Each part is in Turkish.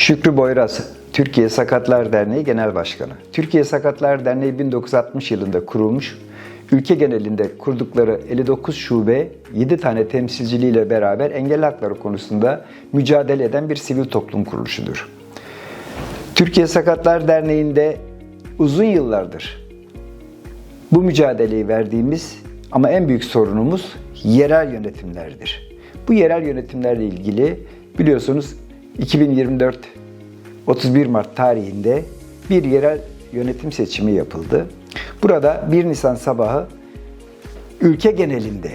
Şükrü Boyraz, Türkiye Sakatlar Derneği Genel Başkanı. Türkiye Sakatlar Derneği 1960 yılında kurulmuş, ülke genelinde kurdukları 59 şube, 7 tane temsilciliğiyle beraber engel hakları konusunda mücadele eden bir sivil toplum kuruluşudur. Türkiye Sakatlar Derneği'nde uzun yıllardır bu mücadeleyi verdiğimiz ama en büyük sorunumuz yerel yönetimlerdir. Bu yerel yönetimlerle ilgili biliyorsunuz 2024 31 Mart tarihinde bir yerel yönetim seçimi yapıldı. Burada 1 Nisan sabahı ülke genelinde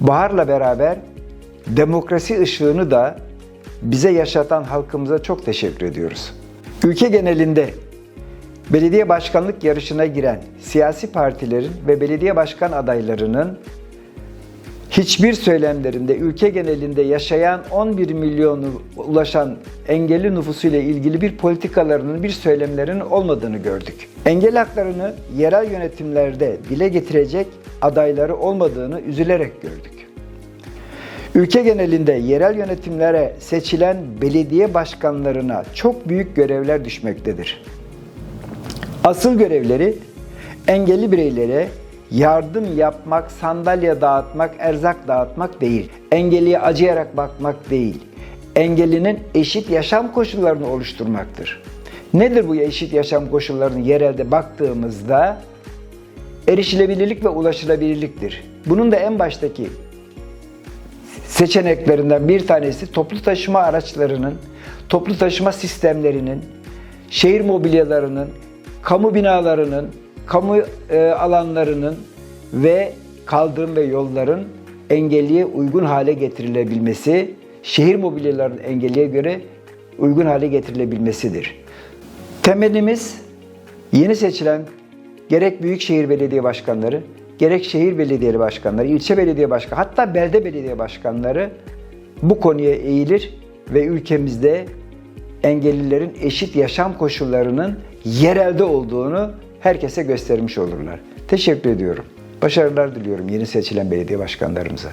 baharla beraber demokrasi ışığını da bize yaşatan halkımıza çok teşekkür ediyoruz. Ülke genelinde belediye başkanlık yarışına giren siyasi partilerin ve belediye başkan adaylarının hiçbir söylemlerinde ülke genelinde yaşayan 11 milyonu ulaşan engelli nüfusuyla ilgili bir politikalarının, bir söylemlerinin olmadığını gördük. Engel haklarını yerel yönetimlerde dile getirecek adayları olmadığını üzülerek gördük. Ülke genelinde yerel yönetimlere seçilen belediye başkanlarına çok büyük görevler düşmektedir. Asıl görevleri engelli bireylere yardım yapmak, sandalye dağıtmak, erzak dağıtmak değil. Engelliye acıyarak bakmak değil. Engellinin eşit yaşam koşullarını oluşturmaktır. Nedir bu eşit yaşam koşullarını yerelde baktığımızda? Erişilebilirlik ve ulaşılabilirliktir. Bunun da en baştaki seçeneklerinden bir tanesi toplu taşıma araçlarının, toplu taşıma sistemlerinin, şehir mobilyalarının, kamu binalarının, kamu e, alanlarının ve kaldırım ve yolların engelliye uygun hale getirilebilmesi, şehir mobilyalarının engelliye göre uygun hale getirilebilmesidir. Temelimiz yeni seçilen gerek büyükşehir belediye başkanları, gerek şehir belediye başkanları, ilçe belediye başkanı, hatta belde belediye başkanları bu konuya eğilir ve ülkemizde engellilerin eşit yaşam koşullarının yerelde olduğunu herkese göstermiş olurlar. Teşekkür ediyorum. Başarılar diliyorum yeni seçilen belediye başkanlarımıza.